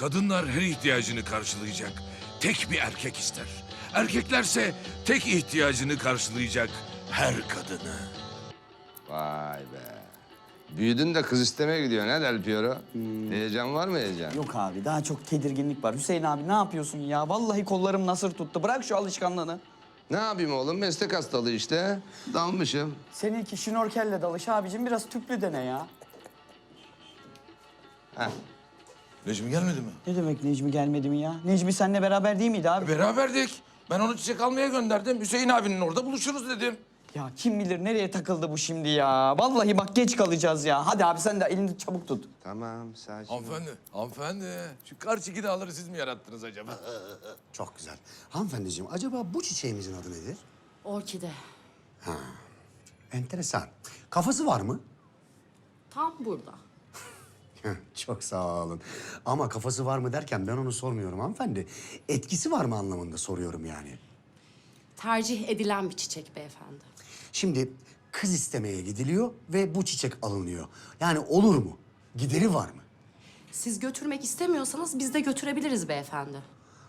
Kadınlar her ihtiyacını karşılayacak tek bir erkek ister. Erkeklerse tek ihtiyacını karşılayacak her kadını. Vay be. Büyüdün de kız istemeye gidiyor ne Del Piero? Heyecan var mı heyecan? Yok abi daha çok tedirginlik var. Hüseyin abi ne yapıyorsun ya? Vallahi kollarım nasır tuttu. Bırak şu alışkanlığını. Ne yapayım oğlum meslek hastalığı işte. Dalmışım. Seninki şnorkelle dalış abicim biraz tüplü dene ya. Necmi gelmedi mi? Ne demek Necmi gelmedi mi ya? Necmi seninle beraber değil miydi abi? Beraberdik. Ben onu çiçek almaya gönderdim. Hüseyin abinin orada buluşuruz dedim. Ya kim bilir nereye takıldı bu şimdi ya? Vallahi bak geç kalacağız ya. Hadi abi sen de elini çabuk tut. Tamam sakin. Hanımefendi, hanımefendi. Şu karşıki dağları siz mi yarattınız acaba? Çok güzel. Hanımefendiciğim acaba bu çiçeğimizin adı nedir? Orkide. Enteresan. Kafası var mı? Tam burada. Çok sağ olun. Ama kafası var mı derken ben onu sormuyorum hanımefendi. Etkisi var mı anlamında soruyorum yani. Tercih edilen bir çiçek beyefendi. Şimdi kız istemeye gidiliyor ve bu çiçek alınıyor. Yani olur mu? Gideri var mı? Siz götürmek istemiyorsanız biz de götürebiliriz beyefendi.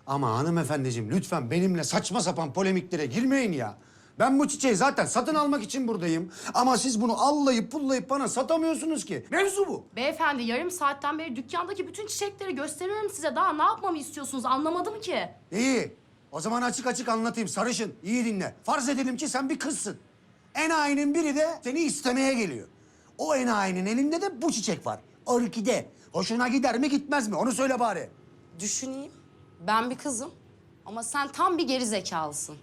Ama hanımefendiciğim lütfen benimle saçma sapan polemiklere girmeyin ya. Ben bu çiçeği zaten satın almak için buradayım. Ama siz bunu allayıp pullayıp bana satamıyorsunuz ki. Mevzu bu. Beyefendi yarım saatten beri dükkandaki bütün çiçekleri gösteriyorum size. Daha ne yapmamı istiyorsunuz anlamadım ki. İyi. O zaman açık açık anlatayım sarışın. İyi dinle. Farz edelim ki sen bir kızsın. Enayinin biri de seni istemeye geliyor. O enayinin elinde de bu çiçek var. Orkide. Hoşuna gider mi gitmez mi? Onu söyle bari. Düşüneyim. Ben bir kızım ama sen tam bir geri zekalısın.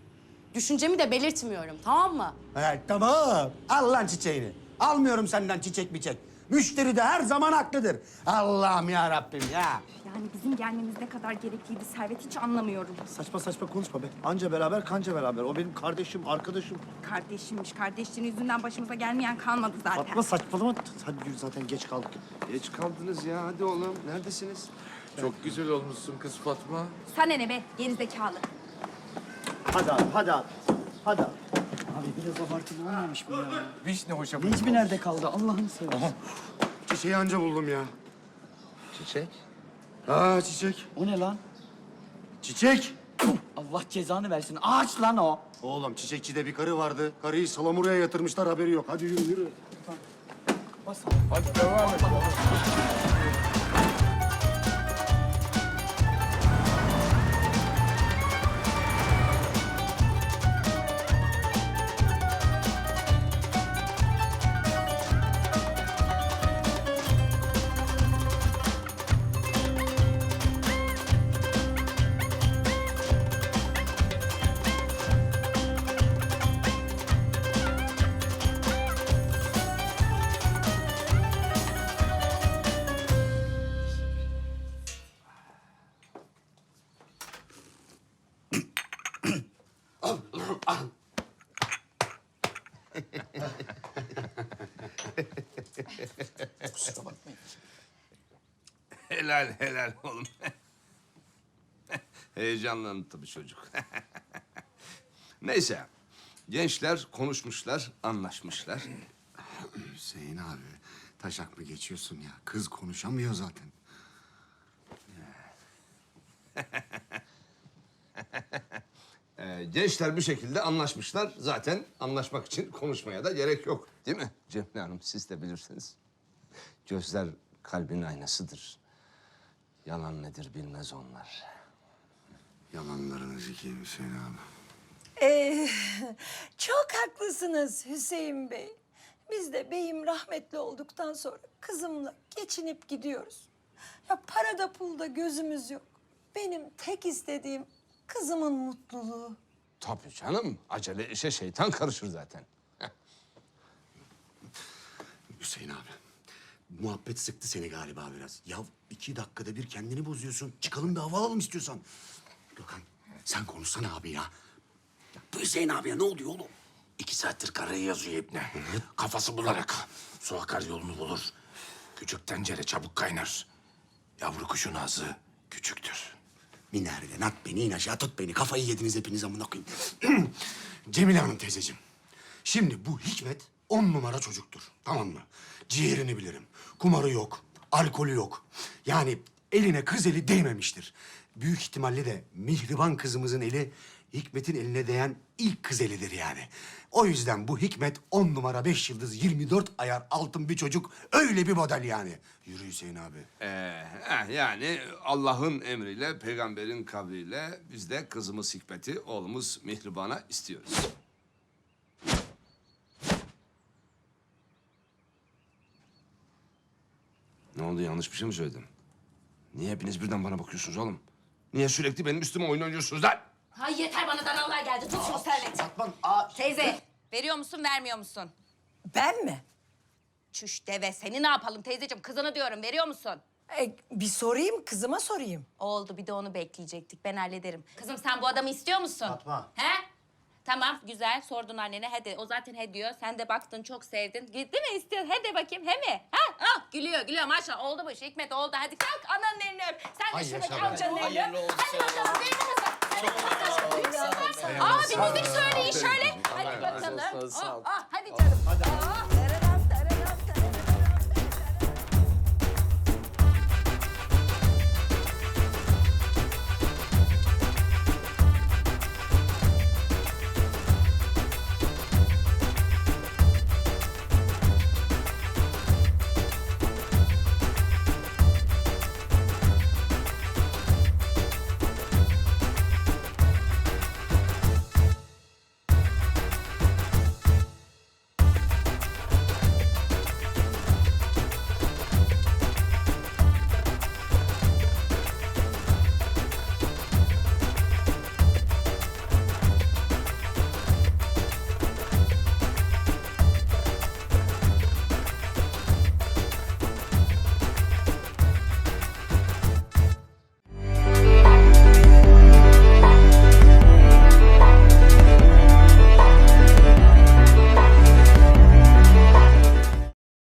Düşüncemi de belirtmiyorum tamam mı? Evet tamam. Al lan çiçeğini. Almıyorum senden çiçek biçek. Müşteri de her zaman haklıdır. Allah'ım ya Rabbim ya. Yani bizim gelmemiz ne kadar gerekliydi Servet hiç anlamıyorum. Saçma saçma konuşma be. Anca beraber kanca beraber. O benim kardeşim, arkadaşım. Kardeşimmiş, kardeşliğin yüzünden başımıza gelmeyen kalmadı zaten. Fatma saçmalama. Hadi yürü zaten geç kaldık. Geç kaldınız ya hadi oğlum. Neredesiniz? Çok güzel olmuşsun kız Fatma. Sana ne be gerizekalı. Hadi abi, hadi abi. Hadi abi. Abi biraz abartılı olmamış mı ya? Vişne hoşa Necmi nerede kaldı? Allah'ını seversen. Çiçeği anca buldum ya. Çiçek. Aa çiçek. O ne lan? Çiçek. Allah cezanı versin. Ağaç lan o. Oğlum çiçekçide bir karı vardı. Karıyı salamuraya yatırmışlar haberi yok. Hadi yürü yürü. Hadi devam et. Helal helal oğlum. Heyecanlandı tabii çocuk. Neyse. Gençler konuşmuşlar, anlaşmışlar. Hüseyin abi taşak mı geçiyorsun ya? Kız konuşamıyor zaten. Ee, gençler bir şekilde anlaşmışlar. Zaten anlaşmak için konuşmaya da gerek yok. Değil mi Cemile Hanım? Siz de bilirsiniz. Gözler kalbin aynasıdır. Yalan nedir bilmez onlar. Yalanlarını zikiyim Hüseyin abi. Ee, çok haklısınız Hüseyin Bey. Biz de beyim rahmetli olduktan sonra kızımla geçinip gidiyoruz. Ya parada pulda gözümüz yok. Benim tek istediğim kızımın mutluluğu. Tabii canım. Acele işe şeytan karışır zaten. Hüseyin abi. Muhabbet sıktı seni galiba biraz. Ya iki dakikada bir kendini bozuyorsun. Çıkalım bir hava alalım istiyorsan. Gökhan sen konuşsana abi ya. ya bu Hüseyin abiye ne oluyor oğlum? İki saattir karayı yazıyor İbni. Kafası bularak su akar yolunu bulur. Küçük tencere çabuk kaynar. Yavru kuşun ağzı küçüktür. Minareden at beni in aşağı tut beni. Kafayı yediniz hepiniz amına koyayım. Cemile Hanım teyzeciğim. Şimdi bu Hikmet on numara çocuktur. Tamam mı? Ciğerini bilirim. Kumarı yok. Alkolü yok. Yani eline kız eli değmemiştir. Büyük ihtimalle de Mihriban kızımızın eli Hikmet'in eline değen ilk kız elidir yani. O yüzden bu Hikmet on numara beş yıldız 24 ayar altın bir çocuk öyle bir model yani. Yürü Hüseyin abi. Ee, heh, yani Allah'ın emriyle, peygamberin kavliyle biz de kızımız Hikmet'i, oğlumuz Mihriban'a istiyoruz. Ne oldu yanlış bir şey mi söyledim? Niye hepiniz birden bana bakıyorsunuz oğlum? Niye sürekli benim üstüme oyun oynuyorsunuz lan? Hay yeter bana danalar geldi. Tut şunu Servet. Teyze, veriyor musun, vermiyor musun? Ben mi? Çüş deve, seni ne yapalım teyzeciğim? Kızını diyorum, veriyor musun? E, bir sorayım, kızıma sorayım. Oldu, bir de onu bekleyecektik. Ben hallederim. Kızım sen bu adamı istiyor musun? Fatma. He? Tamam, güzel. Sordun annene. Hadi, o zaten he diyor. Sen de baktın, çok sevdin. Gitti mi istiyor? Hadi bakayım, he mi? Ha? Ah, gülüyor, gülüyor. Maşallah oldu bu iş. Hikmet oldu. Hadi kalk, ananın elini öp. Sen de şuradaki amcanın elini öp. Hadi bakalım, değil mi kızım? Hadi bir müzik söyleyin şöyle. Hadi bakalım. Oh, oh.